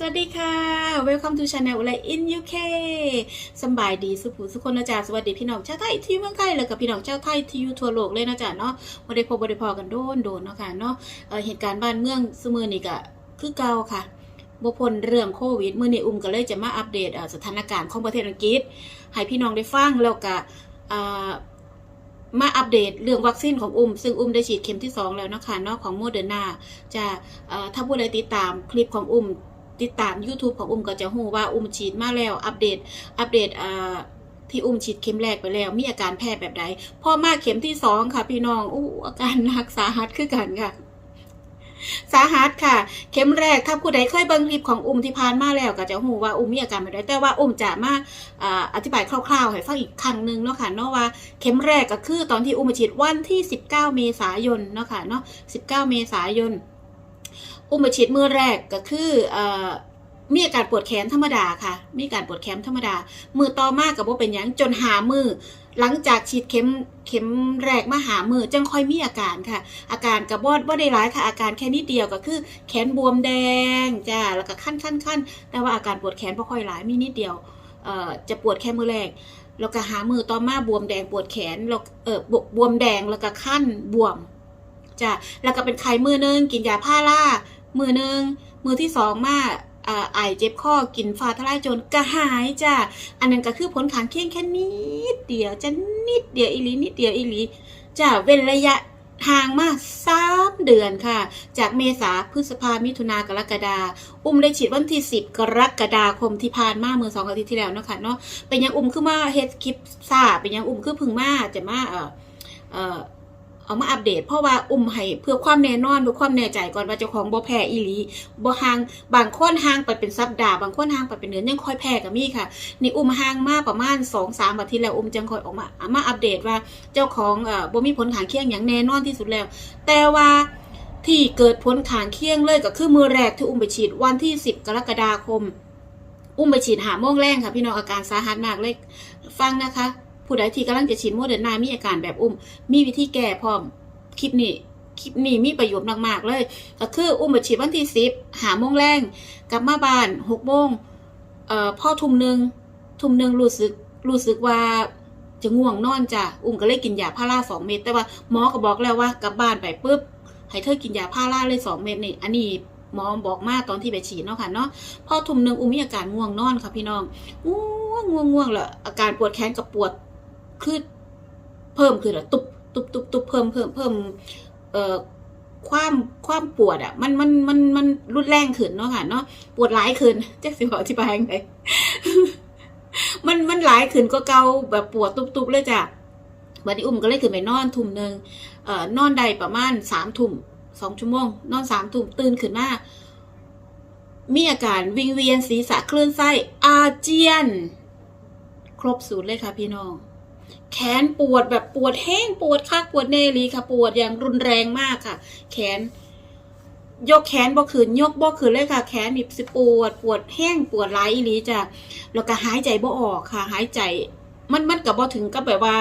สวัสดีค่ะ Welcome to Channel อุไร in UK สบายดีสุขูสุขคนนะจ๊ะสวัสดีพี่น้องชาวไทยที่เมืองไทยเลยกับพี่น้องชาวไทยที่อยู่ทั่วโลกเลยนะจ๊ะเนาะไม่ได้พบไม่ได้พอกันโดนโดนเนาะค่ะเนาะเหตุการณ์บ้านเมืองสมือนี่ก็คือเก่าค่ะบพลเรื่องโควิดมือนี้อุ้มก็เลยจะมาอัปเดตสถานการณ์ของประเทศอังกฤษ ให้พี่น้องได้ฟังแล้วก็มาอัปเดตเรื่องวัคซีนของอุ้ม ซึ่งอุ้มได้ฉีดเข็มที่ 2 แล้วเนาะคะเนาะของโมเดอร์นาจะถ้าผู้ใดติดตามคลิปของอุ้ม ติดตาม YouTube ของอุ้มก็จะหูว่าอุ้มฉีดมาแล้ว อัปเดต อัปเดตอ่าที่อุ้มฉีดเข็มแรกไปแล้ว มีอาการแพ้แบบใดพอมาเข็มที่สองค่ะ พี่น้องอู้อาการหนักสาหัสคือกันค่ะ สาหัสค่ะ เข็มแรกถ้าผู้ใดเคยเบิ่งคลิปของอุ้มที่ผ่านมาแล้ว ก็จะหูว่าอุ้มมีอาการแบบใดแต่ว่าอุ้มจะมาออธิบายคร่าวๆให้ฟังอีกครั้งหนึ่งเนาะค่ะเนาะว่าเข็มแรกก็คือตอนที่อุ้มฉีดวันที่ 19 เมษายนเนาะค่ะเนาะ19 เมษายน อุ้มมาฉีดมือแรกก็คือเอ่อมีอาการปวดแขนธรรมดาค่ะ มีอาการปวดแขนธรรมดา มือต่อมากกับว่าเป็นยังจนหามือ หลังจากฉีดเข็มเข็มแรกมาหามือจังค่อยมีอาการค่ะ อาการกับบอดว่าได้ร้ายค่ะ อาการแค่นิดเดียวก็คือ แขนบวมแดงจ้าแล้วก็ขั้นขั้นขั้นแต่ว่าอาการปวดแขนบ่ค่อยหลายมีนิดเดียวเอ่อจะปวดแค่มือแรกแล้วก็หามือต่อมาบวมแดงปวดแขนแล้วเออบวบวมแดงแล้วก็ขั้นบวมจ้ะแล้วก็เป็นไข้มือนึงกินยาพารา มือหนึ่งมือที่สองมาอ่าไอเจ็บข้อกินฟ้าทลายโจรกระหายจ้ะอันนั้นก็คือผลข้างเคียงแค่นิดเดียวจะนิดเดียวอีลีนิดเดียวอีลีจ้ะเว้นระยะห่างมาสามเดือนค่ะ จากเมษาพฤษภามิถุนากรกฎาอุ้มได้ฉีดวันที่10กรกฎาคมที่ผ่านมาเมื่อสองอาทิตย์ที่แล้วเนาะค่ะเนาะเป็นยังอุ้มขึ้นมาเฮดคลิปซาเป็นยังอุ้มขึ้นพึ่งมาจะมาเอ่อเอ่อ เอามาอัปเดต เพราะว่าอุ้มให้เพื่อความแน่นอนเพื่อความแน่ใจก่อนว่าเจ้าของบ่แพ้อีหลีบ่ห่างบางคนห่างไปเป็นสัปดาห์บางคนห่างไปเป็นเดือนยังค่อยแพ้ก็มีค่ะนี่อุ้มห่างมาประมาณ2-3อาทิตย์แล้วอุ้มจังค่อยออกมาเอามาอัปเดตว่าเจ้าของเอ่อบ่มีผลข้างเคียงอย่างแน่นอนที่สุดแล้ว แต่ว่าที่เกิดผลข้างเคียงเลยก็คือมือแรกที่อุ้มไปฉีดวันที่ 10 กรกฎาคม อุ้มไปฉีดหาโมงแรงค่ะ พี่น้องอาการสาหัสมากเลย ฟังนะคะ ผู้ใดที่กำลังจะฉีดโมเดอร์นามีอาการแบบอุ้ม มีวิธีแก้พร้อมคลิปนี้คลิปนี้มีประโยชน์มากๆเลย ก็คืออุ้มไปฉีดวันที่สิบหาโมงแรงกลับมาบ้านหกโมงเอ่อพ่อทุ่มหนึ่งทุ่มหนึ่งรู้สึกรู้สึกว่าจะง่วงนอนจ้ะอุ้มก็เลยกินยาพาราสองเม็ดแต่ว่าหมอก็บอกแล้วว่ากลับบ้านไปปุ๊บให้เธอกินยาพาราเลยสองเม็ดนี่อันนี้หมอบอกมาตอนที่ไปฉีดเนาะค่ะเนาะพอทุ่มหนึ่งอุ้มมีอาการง่วงนอนค่ะพี่น้องง่วงง่วงง่วงแล้วอาการปวดแขนกับปวด คือเพิ่มขึ้นอะตุบตุบตุบตุบเพิ่มเพิ่มเพิ่มเอ่อความความปวดอะมันมันมันมันรุนแรงขึ้นเนาะค่ะเนาะปวดหลายขึ้นจะสิบอกอธิบายยังไงมันมันหลายขึ้นก็เกาแบบปวดตุบๆเลยจ้ะวันนี้อุ้มก็เลยขึ้นไปนอนทุ่มหนึ่งเอ่อนอนไดประมาณสามทุ่มสองชั่วโมง นอนสามทุ่มตื่นขึ้นมามีอาการวิงเวียนศีรษะคลื่นไส้อาเจียน ครบสูตรเลยค่ะพี่น้อง แขนปวดแบบปวดแห้งปวดคักปวดเนรีค่ะ ปวดอย่างรุนแรงมากค่ะ แขน ยกแขนบ่ขืนยกบ่ขืนเลยค่ะ แขนนี่สิปวด ปวดแห้งปวดไหลอีหลีจ้ะแล้วก็หายใจบ่ออกค่ะ หายใจ มันมันกับบ่ถึงก็แบบว่า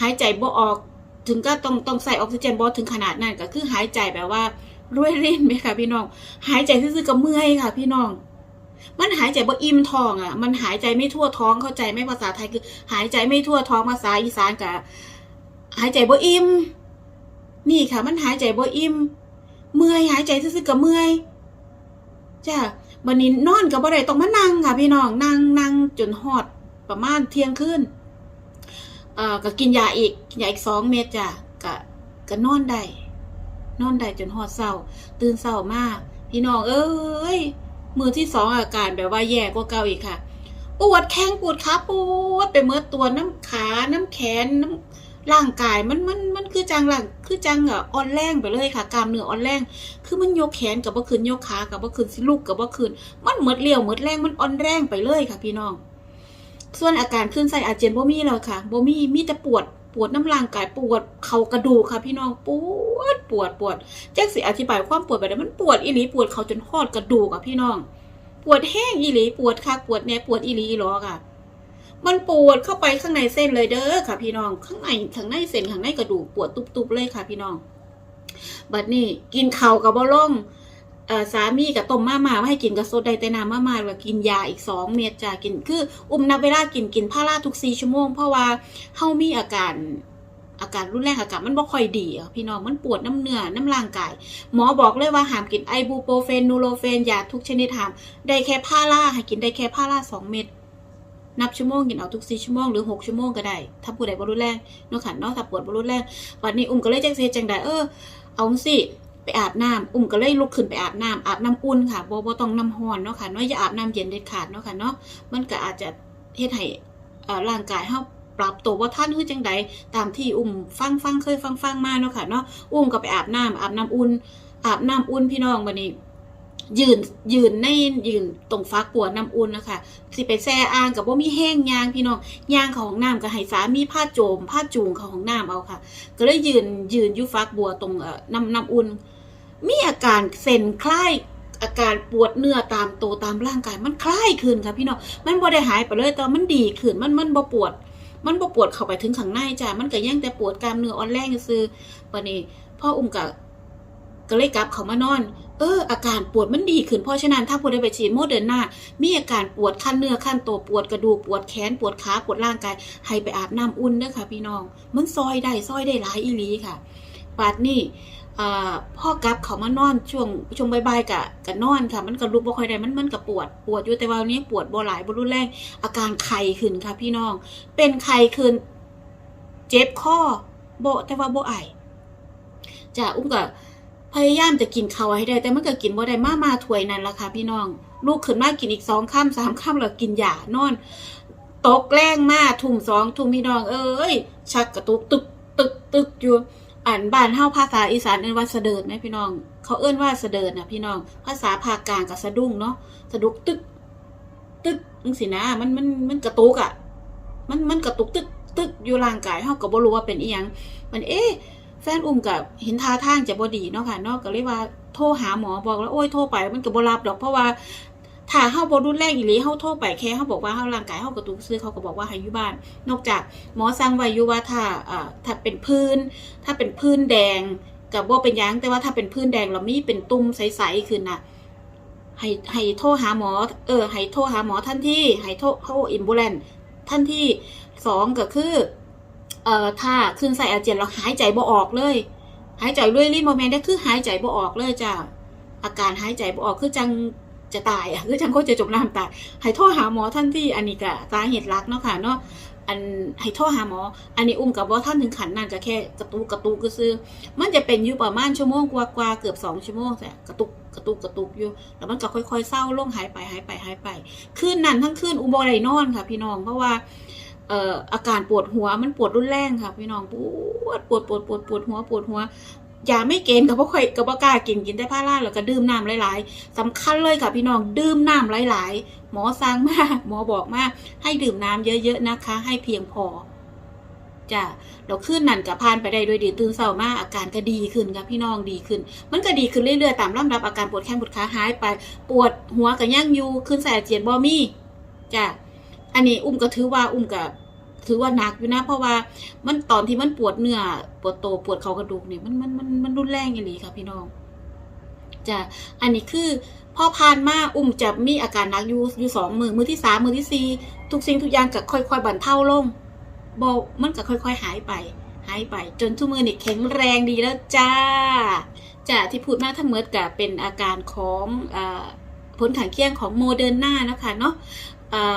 หายใจบ่ออกถึงก็ต้องต้องใส่ออกซิเจนบ่ถึงขนาดนั้นก็คือหายใจแบบว่า รวยรินไหมคะพี่น้อง หายใจซื่อๆก็เมื่อยค่ะ พี่น้อง มันหายใจบ่อิ่มท้องอะ มันหายใจไม่ทั่วท้องเข้าใจไหมภาษาไทยคือ หายใจไม่ทั่วท้องภาษาอีสานกะหายใจบ่อิ่มนี่ค่ะ มันหายใจบ่อิ่มเมื่อยหายใจซื่อๆก็เมื่อยจ้ะบัดนี้นอนก็บ่ได้ต้องมานั่งค่ะ พี่น้องนั่งนั่งจนฮอดประมาณเที่ยงคืนเอ่อก็กินยาอีกกินยาอีกสองเม็ดจ้ะก็ก็นอนได้นอนได้จนฮอดเช้าตื่นเช้ามาก พี่น้องเอ้ย มือที่สองอาการแบบว่าแย่กว่าเก่าอีกค่ะ ปวดแข้งปวดขาปวดไปเมื่อตัวน้ำขาน้ำแขนน้ำร่างกายมันมันมันคือจังหลังคือจังอะอ่อนแรงไปเลยค่ะกล้ามเนื้ออ่อนแรง คือมันยกแขนกับว่าคืนยกขากับว่าคืนสิลูกกับว่าคืนมันเหมือดเลี้ยวเหมือดแรงมันอ่อนแรงไปเลยค่ะ พี่น้อง ส่วนอาการขึ้นไส้อาเจียนบ่มีแล้วค่ะบ่มีมีแต่ปวด ปวดน้ำร่างกายปวดเข่ากระดูกค่ะ พี่น้องปวดปวดปวดแจ็คสิอธิบายความปวดไปได้มันปวดอีหลีปวดเข่าจนหอดกระดูกอะพี่น้อง ปวดแห้งอีหลีปวดคักปวดแน่ปวดอีหลีอีหรอค่ะ มันปวดเข้าไปข้างในเส้นเลยเด้อค่ะ พี่น้องข้างในข้างในเส้นข้างในกระดูกปวดตุบๆเลยค่ะ พี่น้องบัดนี้กินเข้ากับบ่ลงเอ่อ สามีกับต้มมาม่ามาให้กินกับสดได้แต่น้ำมาม่าแล้วกินยาอีกสองเม็ดจ้ากินคือ อุ้มนับเวลากินกินพาราทุกสี่ชั่วโมงเพราะว่าเฮามีอาการอาการรุนแรงอาการมันบ่ค่อยดีอะพี่น้องมันปวดน้ำเนื้อน้ำร่างกาย หมอบอกเลยว่าห้ามกินไอบูโปรเฟนนูโรเฟนยาทุกชนิดห้ามได้แค่พาราให้กินได้แค่พาราสองเม็ดนับชั่วโมงกินเอาทุกสี่ชั่วโมงหรือหกชั่วโมงก็ได้ ถ้าปวดใดบ่รุนแรงนาะค่ะเนาะถ้าปวดบ่รุนแรงวันนี้อุ้มก็เลยจังเซจังได้เออเอาสิ ไปอาบน้ำอุ้มก็เลยลุกขึ้นไปอาบน้ำอาบน้ำอุ่นค่ะบ่บ่ต้องน้ำห้อนเนาะค่ะเนาะอย่าอาบน้ำเย็นเด็ดขาดเนาะค่ะเนาะมันก็อาจจะเฮ็ดให้อ่อร่างกายเฮาปรับตัวว่าท่านคือจังใดตามที่อุ้มฟังฟังเคยฟังฟังมาเนาะค่ะเนาะอุ้มก็ไปอาบน้ำอาบน้ำอุ่นอาบน้ำอุ่นพี่น้องวันนี้ ยืนยืนในยืนตรงฟักปัวน้ำอุ่นนะคะสิไปแซ่อ่างกับว่ามีแห้งยางพี่น้องยางเขาของน้ำก็ให้สามีผ้าโจมผ้าจูงเขาของน้ำเอาค่ะ ก็เลยยืนยืนยุฟักบัวตรงเอ่อน้ำน้ำอุ่น มีอาการเส้นคล้ายอาการปวดเนื้อตามตัวตามร่างกายมันคล้ายขึ้นค่ะพี่น้องมันบ่ได้หายไปเลยแต่มันดีขึ้นมันมันบ่ปวด มันบ่ปวดเข้าไปถึงข้างในจ้ะมันก็ยังแต่ปวดกล้ามเนื้ออ่อนแรงซื่อๆวันนี้พ่ออุ้มก็ ก็เลยกลับเขามานอน เออ อาการปวดมันดีขึ้นเพราะฉะนั้นถ้าผู้ใดไปฉีดโมเดอร์นามีอาการปวดขั้นเนื้อขั้นตัวปวดกระดูกปวดแขนปวดขาปวดร่างกายให้ไปอาบน้ำอุ่นเด้อค่ะ พี่น้อง มันซอยได้ซอยได้หลายอีหลีค่ะปาดนี่พ่อกลับเขามานอนช่วงช่วงบ่ายๆกะกะนอนค่ะ มันก็ลุกบ่ค่อยได้มันมันก็ปวด ปวดอยู่แต่ว่าวันนี้ปวดบ่หลายบ่รุนแรงอาการไข้ขึ้นค่ะ พี่น้อง เป็นไข้ขึ้น เจ็บคอโบแต่ว่าโบไอจ้ะอุ้มก็ พยายามจะกินเขาให้ได้ แต่มันก็กินบ่ได้มามาถ้วยนั่นละค่ะพี่น้อง ลูกขึ้นมากินอีกสองค่ำสามค่ำแล้วกินยานอน ตกแรงมากทุ่มสองทุ่มพี่น้องเอ้ย ชักกระตุกตึกตึกตึกอยู่อ่านบ้านเฮาภาษาอีสานเอิ้นว่าสดิดไหมพี่น้อง เขาเอิ้นว่าสดิดนะพี่น้อง ภาษาภาคกลางกับสะดุ้งเนาะสะดุกตึกตึกจังสินะมันมันมันกระตุกอะ มันมันกระตุกตึกตึกอยู่ร่างกายเฮาก็บ่รู้ว่าเป็นอีหยังมันเอ๊ะ แฟนอุ้มกับเห็นท่าทางจะบ่ดีเนาะค่ะเนาะก็เลยว่าโทรหาหมอบอกแล้วโอ้ยโทรไปมันก็บ่รับดอกเพราะว่าถ้าเฮาบรุนแรงอีหลีเฮาโทรไปแค่เฮาบอกว่าเฮาร่างกายเฮากระตุกซื้อเขาก็บอกว่าให้อยู่บ้าน นอกจากหมอสั่งไว้อยู่ว่าถ้าอ่าถ้าเป็นพื้น ถ้าเป็นพื้นแดงกับบ่าเป็นยังแต่ว่าถ้าเป็นพื้นแดงแล้วมีเป็นตุ่มใสๆขึ้นน่ะให้ให้โทรหาหมอ เออให้โทรหาหมอทันที่ให้โทรเข้าอิมบูเลนทันที่สองก็คือ เอ่อถ้าขึ้นใส่อาเจียนเราหายใจบ่ออกเลย หายใจด้วยลิ้นโมเมนต์ได้คือหายใจบ่ออกเลยจ้ะอาการหายใจบ่ออกคือจังจะตายอะคือจังก็จะจมน้ำตายให้โทรหาหมอทันที่อันนี้ก็สาเหตุหลักเนาะค่ะเนาะอันให้โทรหาหมอ อันนี้อุ้มกับว่าท่านถึงขันนั่นก็แค่กระตุกกระตุกก็ซื้อ มันจะเป็นอยู่ประมาณชั่วโมงกว่าๆเกือบสองชั่วโมงแต่กระตุกกระตุกกระตุกอยู่ แล้วมันก็ค่อยๆเศร้าลงหายไปหายไปหายไป คืนนั้นทั้งคืนอุโบไรนอนค่ะ พี่น้องเพราะว่า เอ่ออาการปวดหัวมันปวดรุนแรงค่ะพี่น้องปวดปวดปวดปวดปวดหัวปวดหัวยาไม่เกณฑ์กับพ่อค่อยกับพ่กล้ากินกินได้ผ้าล่าแล้วก็ดื่มน้ำหลาย ๆสำคัญเลยค่ะพี่น้องดื่มน้ำหลาย ๆ หมอสั่งมาหมอบอกมาให้ดื่มน้ำเยอะ ๆ นะคะ ให้เพียงพอจ้ะเราขึ้นนั่นกับพานไปได้ด้วยดีตื่นเช้ามากอาการก็ดีขึ้นครับพี่น้องดีขึ้น มันก็ดีขึ้นเรื่อย ๆ ตามลำดับอาการปวดแข้งปวดขาหายไป ปวดหัวก็ยังยูขึ้นใส่อาเจียนบอมี่จ้ะ อันนี้อุ้มก็ถือว่าอุ้มก็ถือว่าหนักอยู่นะ เพราะว่ามันตอนที่มันปวดเนื้อปวดโตปวดเขากระดูกเนี่ยมันมันมันมันรุนแรงอย่างนี้ค่ะ พี่น้องจ้ะอันนี้คือพอผ่านมาอุ้มจะมีอาการหนักอยู่อยู่สองมือมือที่สามมือที่สี่ทุกสิ่งทุกอย่างก็ค่อยๆบรรเทาลงบมันก็ค่อย ๆ หายไปหายไป จนทุกมือนี่แข็งแรงดีแล้วจ้าจ้าที่พูดมาทั้งหมดก็เป็นอาการของอาผลข้างเคียงของโมเดอร์นานะคะเนาะอ่า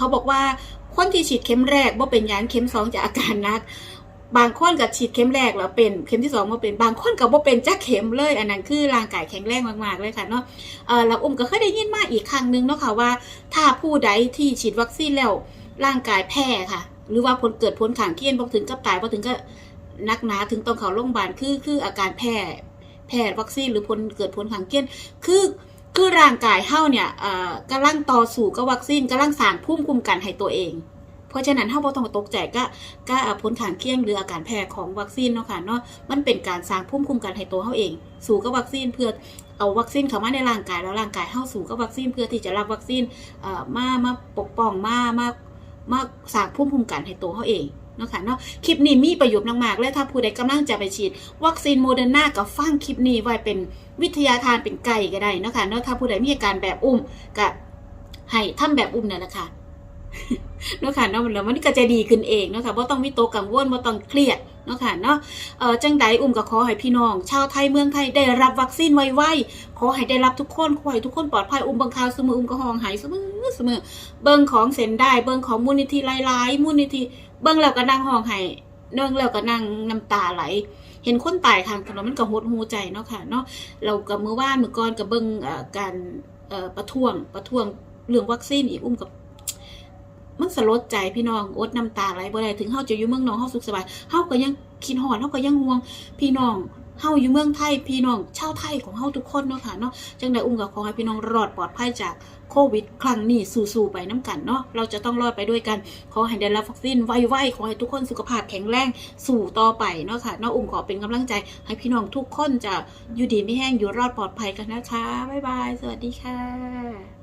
เขาบอกว่าคนที่ฉีดเข็มแรกว่าเป็นยังเข็มสองจะอาการนัก บางคนกับฉีดเข็มแรกแล้วเป็นเข็มที่สองมาเป็นบางคนกับว่าเป็นจ้าเข็มเลย อันนั้นคือร่างกายแข็งแรงมากๆเลยค่ะเนาะเออแล้วอุ้มก็เคยได้ยินมาอีกครั้งหนึงเนาะค่ะว่า ถ้าผู้ใดที่ฉีดวัคซีนแล้วร่างกายแพ้ค่ะ หรือว่าผลเกิดผลข้างเคียงบ่ถึงกับตายบ่ถึงก็นักหนาถึงต้องเข้าโรงพยาบาลคือคืออาการแพ้แพ้วัคซีนหรือผลเกิดผลข้างเคียงคือ คือร่างกายเฮาเนี่ยเอ่อกำลังต่อสู้กับวัคซีนกำลังสร้างภูมิคุ้มกันให้ตัวเอง เพราะฉะนั้นเฮาบ่ต้องตกใจก็ก็เอ่อผลข้างเคียงหรืออาการแพ้ของวัคซีนเนาะค่ะเนาะมันเป็นการสร้างภูมิคุ้มกันให้ตัวเฮาเอง สู้กับวัคซีนเพื่อเอาวัคซีนเข้ามาในร่างกายแล้วร่างกายเฮาสู้กับวัคซีนเพื่อที่จะรับวัคซีนเอ่อมามาปกป้องมามามาสร้างภูมิคุ้มกันให้ตัวเขาเอง นาะค่ะเนาะคลิปนี้มีประโยชน์มากๆเลยถ้าผู้ใดกำลังจะไปฉีด วัคซีนโมเดอร์นากับฟังคลิปนี้ไว้เป็นวิทยาทานเป็นไก่ก็ได้เนาะค่ะเนาะถ้าผู้ใดมีอาการแบบอุ้มก็ให้ทำแบบอุ้มนั่นแหละค่ะเนาะค่ะเนาะแล้วมันก็จะดีขึ้นเองเนาะค่ะบ่ต้องมีโตวกังวลบ่ต้องเครียดเนาะค่ะเนาะเออจังใดอุ้มก็ขอให้พี่น้อง ชาวไทยเมืองไทยได้รับวัคซีนไวๆขอให้ได้รับทุกคนขอให้ทุกคนปลอดภัยอุ้มบิ่งข่าวซุมืออุ้มก็ห้องหายซุมือซุมือเบิ่งของเส้นได้เบิ่งของมูลนิธิหลายๆมูลนิธิ เบิ่งแล้วก็นั่งห้องไห้เนื่องแล้วก็นั่งน้ำตาไหล เห็นคนตายทางถนนมันก็หดหูใจเนาะค่ะเนาะเรากับมือว่านมือก่อนกับเบิ่งเอ่อการประท้วงประท้วงเรื่องวัคซีนอีกอุ้มกับมันสลดใจพี่น้องอดน้ำตาไหลบ่ได้ถึงเฮาจะอยู่เมืองนองเฮาสุขสบายเฮาก็ยังคิดหอดเฮาก็ยังห่วงพี่น้อง เฮาอยู่เมืองไทยพี่น้องชาวไทยของเฮาทุกคนเนาะค่ะเนาะจังไดอุ้มก็ขอให้พี่น้องรอดปลอดภัยจากโควิด ครั้งนี้สู้ๆไปน้ำกันเนาะเราจะต้องรอดไปด้วยกัน ขอให้ได้รับวัคซีนไวๆขอให้ทุกคนสุขภาพแข็งแรงสู่ต่อไปเนาะค่ะเนาะอุ้มขอเป็นกำลังใจ ให้พี่น้องทุกคนจะอยู่ดีไม่แห้งอยู่รอดปลอดภัยกันนะคะบ๊ายบาย สวัสดีค่ะ